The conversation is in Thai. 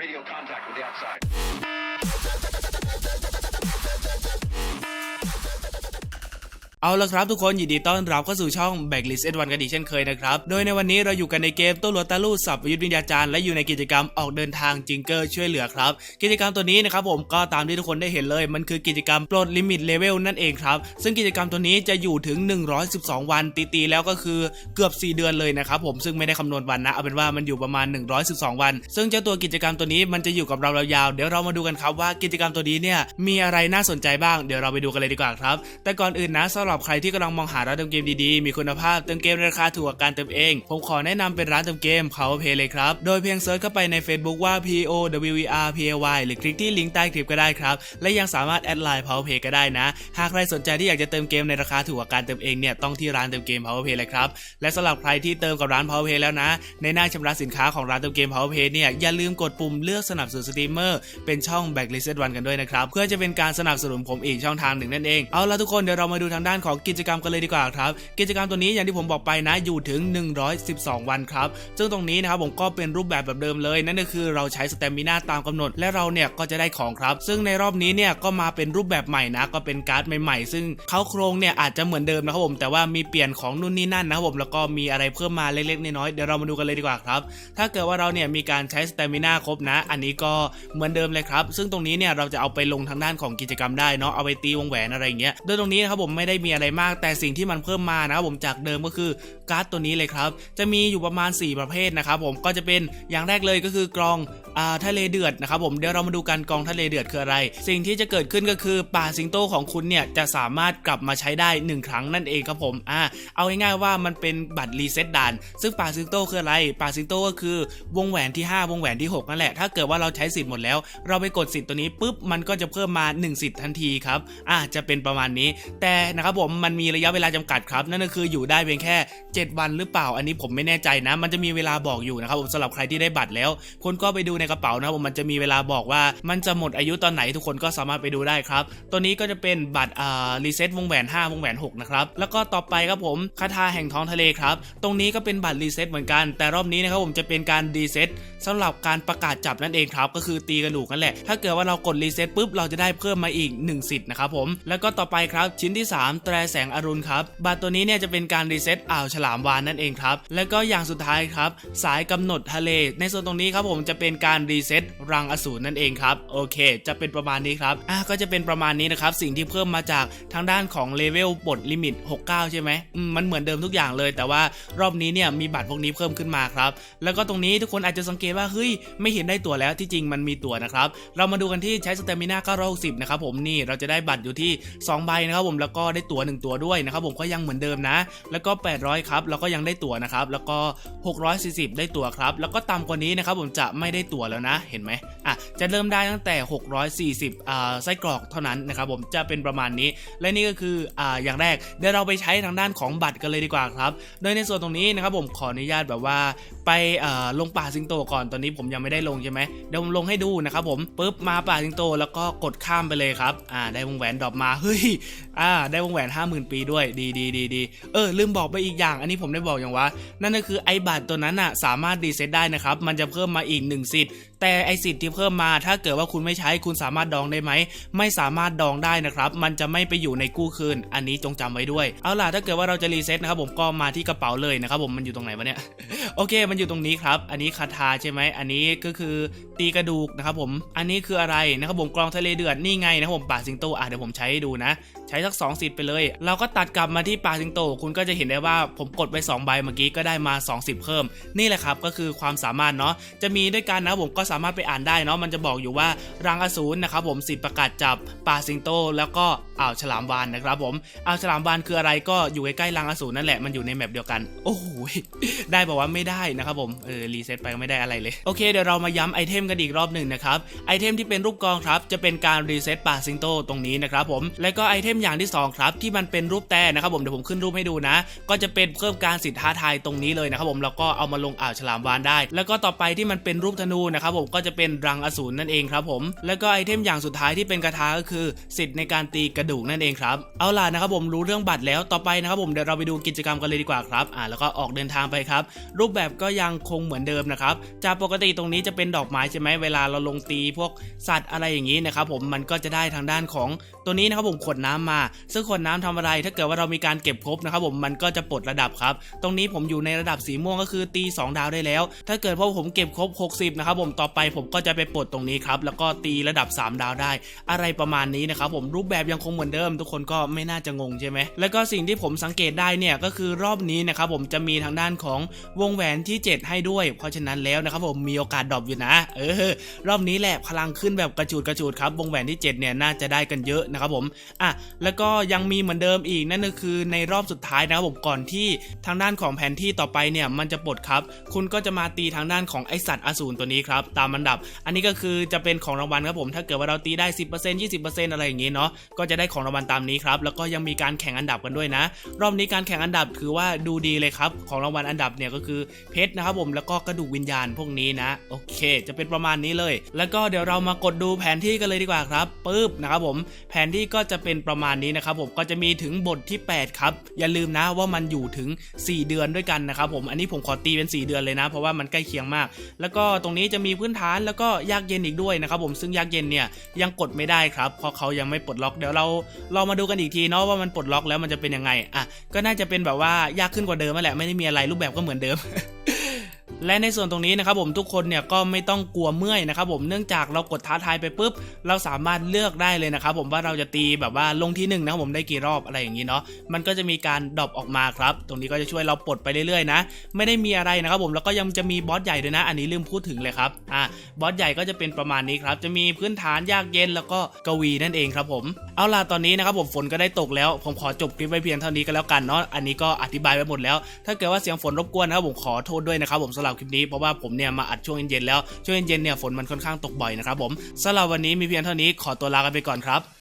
radio contact with the outside. เอาละครับทุกคนยินดีต้อนรับเข้าสู่ช่อง Backlist S1 กันอีกเช่นเคยนะครับ โดยในวันนี้เราอยู่กันในเกมตู้รถตาลู่สับยุทธ์วิญญาจารย์และอยู่ในกิจกรรมออกเดินทางจิงเกอร์ช่วยเหลือครับ กิจกรรมตัวนี้นะครับผมก็ตามที่ทุกคนได้เห็นเลย มันคือกิจกรรมปลดลิมิตเลเวลนั่นเองครับ ซึ่งกิจกรรมตัวนี้จะอยู่ถึง 112 วันตีๆแล้วก็คือเกือบ 4 เดือนเลยนะครับผมซึ่งไม่ได้คำนวณวันนะเอาเป็นว่ามันอยู่ประมาณ 112 วัน ซึ่งเจ้าตัวกิจกรรมตัวนี้มันจะอยู่กับเรายาวๆเดี๋ยวเรามาดูกันครับว่ากิจกรรมตัวนี้เนี่ยมีอะไรน่าสนใจบ้างเดี๋ยวเราไปดูกันเลยดีกว่าครับแต่ก่อนอื่นนะสำหหรับใครที่กำลังมองหาร้านเติมเกมดีๆ มีคุณภาพเติมเกมราคาถูกกว่าการเติมเอง ผมขอแนะนำเป็นร้านเติมเกม PowerPay เลยครับ โดยเพียงเซิร์ชเข้าไปใน Facebook ว่า P O W E R P A Y หรือคลิกที่ลิงก์ใต้คลิปก็ได้ครับ และยังสามารถแอดไลน์ PowerPay ก็ได้นะ หากใครสนใจที่อยากจะเติมเกมในราคาถูกกว่าการเติมเองเนี่ยต้องที่ร้านเติมเกม PowerPay เลยครับ และสำหรับใครที่เติมกับร้าน PowerPay แล้วนะ ในหน้าชำระสินค้าของร้านเติมเกม PowerPay เนี่ยอย่าลืมกดปุ่มเลือกสนับสนุนสตรีมเมอร์เป็นช่อง Backlist One กันด้วยนะครับเพื่อจะเป็นการสนับสนุนผมอีกช่องทางหนึ่งนั่นเองเอาละทุกคนเดี๋ยวเรามาดูทางด้านของกิจกรรมกันเลยดีกว่าครับ กิจกรรมตัวนี้อย่างที่ผมบอกไปนะอยู่ถึง 112 วันครับ ซึ่งตรงนี้นะครับผมก็เป็นรูปแบบแบบเดิมเลย นั่นก็คือเราใช้สเตมิน่าตามกำหนด และเราเนี่ยก็จะได้ของครับ ซึ่งในรอบนี้เนี่ยก็มาเป็นรูปแบบใหม่นะ ก็เป็นการ์ดใหม่ๆ ซึ่งเขาโครงเนี่ยอาจจะเหมือนเดิมนะครับผมแต่ว่ามีเปลี่ยนของนู่นนี่นั่นนะครับผมแล้วก็มีอะไรเพิ่มมาเล็กๆน้อยๆเดี๋ยวเรามาดูกันเลยดีกว่าครับ ถ้าเกิดว่าเราเนี่ยมีการใช้สเตมิน่าครบนะ อันนี้ก็เหมือนเดิมเลยครับ ซึ่งตรงนี้เนี่ยเราจะเอาไปลงทางด้านของกิจกรรมได้เนาะเอาไปตีวงแหวนอะไรเงี้ยโดยตรงนี้นะครับผมไม่ได้มีอะไรมาก แต่สิ่งที่มันเพิ่มมานะครับผมจากเดิมก็คือการ์ดตัวนี้เลยครับ จะมีอยู่ประมาณ 4 ประเภทนะครับผมก็จะเป็นอย่างแรกเลยก็คือกรองอ่าทะเลเดือดนะครับผมเดี๋ยวเรามาดูกันกรองทะเลเดือดคืออะไร สิ่งที่จะเกิดขึ้นก็คือป่าสิงโตของคุณเนี่ยจะสามารถกลับมาใช้ได้ 1 ครั้งนั่นเองครับผมอ่าเอาง่ายๆว่ามันเป็นบัตรรีเซ็ตด่าน ซึ่งป่าสิงโตคืออะไร ป่าสิงโตก็คือวงแหวนที่ 5 วงแหวนที่ 6 นั่นแหละ ถ้าเกิดว่าเราใช้สิทธิ์หมดแล้ว เราไปกดสิทธิ์ตัวนี้ปุ๊บมันก็จะเพิ่มมา 1 สิทธิ์ทันทีครับอ่าจะเป็นประมาณนี้แต่นะครับผมมันมีระยะเวลาจำกัดครับ นั่นก็คืออยู่ได้เพียงแค่ 7 วันหรือเปล่า อันนี้ผมไม่แน่ใจนะ มันจะมีเวลาบอกอยู่นะครับผมสำหรับใครที่ได้บัตรแล้วคุณก็ไปดูในกระเป๋านะครับผมมันจะมีเวลาบอกว่ามันจะหมดอายุตอนไหนทุกคนก็สามารถไปดูได้ครับ ตัวนี้ก็จะเป็นบัตรอ่ารีเซ็ตวงแหวน5วงแหวน6นะครับแล้วก็ต่อไปครับผมคาถาแห่งท้องทะเลครับตรงนี้ก็เป็นบัตรรีเซ็ตเหมือนกัน แต่รอบนี้นะครับผมจะเป็นการรีเซ็ตสำหรับการประกาศจับนั่นเองครับ ก็คือตีกระดูกนั่นแหละถ้าเกิดว่าเรากดรีเซ็ตปุ๊บเราจะได้เพิ่มมาอีก1สิทธิ์นะครับผมแล้วก็ต่อไปครับชิ้นที่ 3ตรแสงอรุณครับ บัตรตัวนี้เนี่ยจะเป็นการรีเซ็ตอ่าวฉลามวานนั่นเองครับ แล้วก็อย่างสุดท้ายครับ สายกำหนดทะเล ในส่วนตรงนี้ครับผมจะเป็นการรีเซ็ตรังอสูรนั่นเองครับ โอเค จะเป็นประมาณนี้ครับ อะก็จะเป็นประมาณนี้นะครับ สิ่งที่เพิ่มมาจากทางด้านของเลเวลปลดลิมิต 69 ใช่ไหมมันเหมือนเดิมทุกอย่างเลย แต่ว่ารอบนี้เนี่ยมีบัตรพวกนี้เพิ่มขึ้นมาครับ แล้วก็ตรงนี้ทุกคนอาจจะสังเกตว่าเฮ้ยไม่เห็นได้ตัวแล้วที่จริงมันมีตัวนะครับ เรามาดูกันที่ใช้สเตมิน่า960นะครับผมนี่เราจะได้บัตรอยู่ที่2ใบนะครับผมแล้วก็ได้ตั๋ว1 ตัวด้วยนะครับผมก็ยังเหมือนเดิมนะ แล้วก็ 800 ครับแล้วก็ยังได้ตั๋วนะครับแล้วก็ 640 ได้ตั๋วครับ แล้วก็ต่ำกว่านี้นะครับผมจะไม่ได้ตั๋วแล้วนะเห็นไหมอะจะเริ่มได้ตั้งแต่ 640อ่าไส้กรอกเท่านั้นนะครับผมจะเป็นประมาณนี้ และนี่ก็คืออ่าอย่างแรกเดี๋ยวเราไปใช้ทางด้านของบัตรกันเลยดีกว่าครับโดยในส่วนตรงนี้นะครับผมขออนุญาตแบบว่าไปอ่าลงป่าสิงโตก่อนตอนนี้ผมยังไม่ได้ลงใช่ไหมเดี๋ยวผมลงให้ดูนะครับผมปุ๊บมาป่าสิงโตแล้วก็กดข้ามไปเลยครับอ่าได้วงแหวนดรอปมาเฮ้ยอ่าได้วงแหวน50,000ปีด้วยดีดีดีดีเออลืมบอกไปอีกอย่าง อันนี้ผมได้บอกอย่างว่า นั่นก็คือไอบัตรตัวนั้นอะสามารถดีเซตได้นะครับมันจะเพิ่มมาอีก1สิทธิ์ แต่ไอสิทธิ์ที่เพิ่มมา ถ้าเกิดว่าคุณไม่ใช้คุณสามารถดองได้ไหม ไม่สามารถดองได้นะครับ มันจะไม่ไปอยู่ในกู้คืน อันนี้จงจำไว้ด้วย เอาล่ะถ้าเกิดว่าเราจะรีเซ็ตนะครับผมก็มาที่กระเป๋าเลยนะครับผมมันอยู่ตรงไหนวะเนี่ยโอเค มันอยู่ตรงนี้ครับ อันนี้คาถาใช่ไหม อันนี้ก็คือตีกระดูกนะครับผม อันนี้คืออะไรนะครับผมกรองทะเลเดือดนี่ไงนะครับผมป่าสิงโตอะเดี๋ยวผมใช้ดูนะ ใช้สัก2สิทธิ์ไปเลย เราก็ตัดกลับมาที่ป่าสิงโต คุณก็จะเห็นได้ว่าผมกดไป2ใบเมื่อกี้ก็ได้มา2สิทธิ์เพิ่ม นี่แหละครับก็คือความสามารถเนาะ จะมีด้วยกันนะผมก็สามารถไปอ่านได้เนาะมันจะบอกอยู่ว่ารังอสูรนะครับผมสิทธิประกาศจับป่าสิงโต แล้วก็อ่าวฉลามวานนะครับผมอ่าวฉลามวานคืออะไรก็อยู่ใกล้ๆรังอสูรนั่นแหละมันอยู่ในแมปเดียวกัน โอ้โหได้บอกว่าไม่ได้นะครับผมเออรีเซ็ตไปก็ไม่ได้อะไรเลยโอเคเดี๋ยวเรามาย้ำไอเทมกันอีกรอบหนึ่งนะครับไอเทมที่เป็นรูปกองครับจะเป็นการรีเซ็ตป่าสิงโตตรงนี้นะครับผมแล้วก็ไอเทมอย่างที่สองครับที่มันเป็นรูปแต่นะครับผมเดี๋ยวผมขึ้นรูปให้ดูนะ ก็จะเป็นเพิ่มการสิทธิ์ท้าทายตรงนี้เลยนะครับผมแล้วก็เอามาลงอ่าวฉลามวานได้ แล้วก็ต่อไปที่มันเป็นรูปธนูนะครับผมก็จะเป็นรังอสูรนั่นเองครับผม แล้วก็ไอเทมอย่างสุดท้ายที่เป็นกระทาก็คือ สิทธิ์ในการตีกระดูกนั่นเองครับ เอาล่ะนะครับผมรู้เรื่องบัตรแล้วต่อไปนะครับผมเดี๋ยวเราไปดูกิจกรรมกันเลยดีกว่าครับอ่าแล้วก็ออกเดินทางไปครับ รูปแบบก็ยังคงเหมือนเดิมนะครับจากปกติตรงนี้จะเป็นดอกไม้ใช่ไหมเวลาเราลงตีพวกสัตว์อะไรอย่างนี้นะครับผมมันก็จะได้ทางด้านของตัวนี้นะครับผมขวดน้ำมา ซึ่งขวดน้ำทำอะไรถ้าเกิดว่าเรามีการเก็บครบนะครับผมมันก็จะปลดระดับครับ ตรงนี้ผมอยู่ในระดับสีม่วงก็คือตี 2 ดาวได้แล้ว ถ้าเกิดว่าผมเก็บครบ 60นะครับผมต่อไปผมก็จะไปปลดตรงนี้ครับ แล้วก็ตีระดับ 3 ดาวได้ อะไรประมาณนี้นะครับผมรูปแบบยังคงเหมือนเดิม ทุกคนก็ไม่น่าจะงงใช่ไหมแล้วก็สิ่งที่ผมสังเกตได้เนี่ยก็คือรอบนี้นะครับผมจะมีทางด้านของวงแหวนที่ 7 ให้ด้วย เพราะฉะนั้นแล้วนะครับผมมีโอกาสดรอปอยู่นะ เออ รอบนี้แหละพลังขึ้นแบบกระจูดกระจูดครับวงแหวนที่ 7 เนี่ยน่าจะได้กันเยอะนะครับผมอะแล้วก็ยังมีเหมือนเดิมอีกนั่นก็คือในรอบสุดท้ายนะครับผมก่อนที่ทางด้านของแผนที่ต่อไปเนี่ยมันจะปลดครับ คุณก็จะมาตีทางด้านของไอสัตว์อสูรตัวนี้ครับตามอันดับ อันนี้ก็คือจะเป็นของรางวัลครับผม ถ้าเกิดว่าเราตีได้ 10% 20%อะไรอย่างงี้เนาะ ก็จะได้ของรางวัลตามนี้ครับ แล้วก็ยังมีการแข่งอันดับกันด้วยนะ รอบนี้การแข่งอันดับถือว่าดูดีเลยครับ ของรางวัลอันดับเนี่ยก็คือเพชรนะครับผม แล้วก็กระดูกวิญญาณพวกนี้นะ โอเค จะเป็นประมาณนี้เลย แล้วก็เดี๋ยวเรามากดดูแผนที่กันเลยดีกว่าครับปึ๊บนะครับผม แผนที่ก็จะเป็นประมาณนี้นะครับผม ก็จะมีถึงบทที่ 8 ครับ อย่าลืมนะว่ามันอยู่ถึง 4 เดือนด้วยกันนะครับผม อันนี้ผมขอตีเป็น 4 เดือนเลยนะ เพราะว่ามันใกล้เคียงมาก แล้วก็ตรงนี้จะมีพื้นฐานแล้วก็ยากเย็นอีกด้วยนะครับผมซึ่งยากเย็นเนี่ยยังกดไม่ได้ครับเพราะเขายังไม่ปลดล็อกเดี๋ยวเราเรามาดูกันอีกทีเนาะว่ามันปลดล็อกแล้วมันจะเป็นยังไงอะก็น่าจะเป็นแบบว่ายากขึ้นกว่าเดิมนั่นแหละไม่ได้มีอะไรรูปแบบก็เหมือนเดิม และในส่วนตรงนี้นะครับผมทุกคนเนี่ยก็ไม่ต้องกลัวเมื่อยนะครับผมเนื่องจากเรากดท้าทายไปปุ๊บ เราสามารถเลือกได้เลยนะครับผมว่าเราจะตีแบบว่าลงที่หนึ่งนะครับผมได้กี่รอบอะไรอย่างนี้เนาะมันก็จะมีการดรอปออกมาครับ ตรงนี้ก็จะช่วยเราปลดไปเรื่อยๆนะไม่ได้มีอะไรนะครับผมแล้วก็ยังจะมีบอสใหญ่ด้วยนะ อันนี้ลืมพูดถึงเลยครับอ่าบอสใหญ่ก็จะเป็นประมาณนี้ครับจะมีพื้นฐานยากเย็นแล้วก็กวีนั่นเองครับผมเอาล่ะตอนนี้นะครับผมฝนก็ได้ตกแล้ว ผมขอจบคลิปไว้เพียงเท่านี้ก็แล้วกันเนาะอันนี้ก็อธิบายไปหมดแล้ว ถ้าเกิดว่าเสียงฝนรบกวนนะครับผมขอโทษด้วยนะครับผมสำหรับคลิปนี้เพราะว่าผมเนี่ยมาอัดช่วงเย็นๆแล้วช่วงเย็นๆเนี่ยฝนมันค่อนข้างตกบ่อยนะครับผมสำหรับวันนี้มีเพียงเท่านี้ขอตัวลากันไปก่อนครับ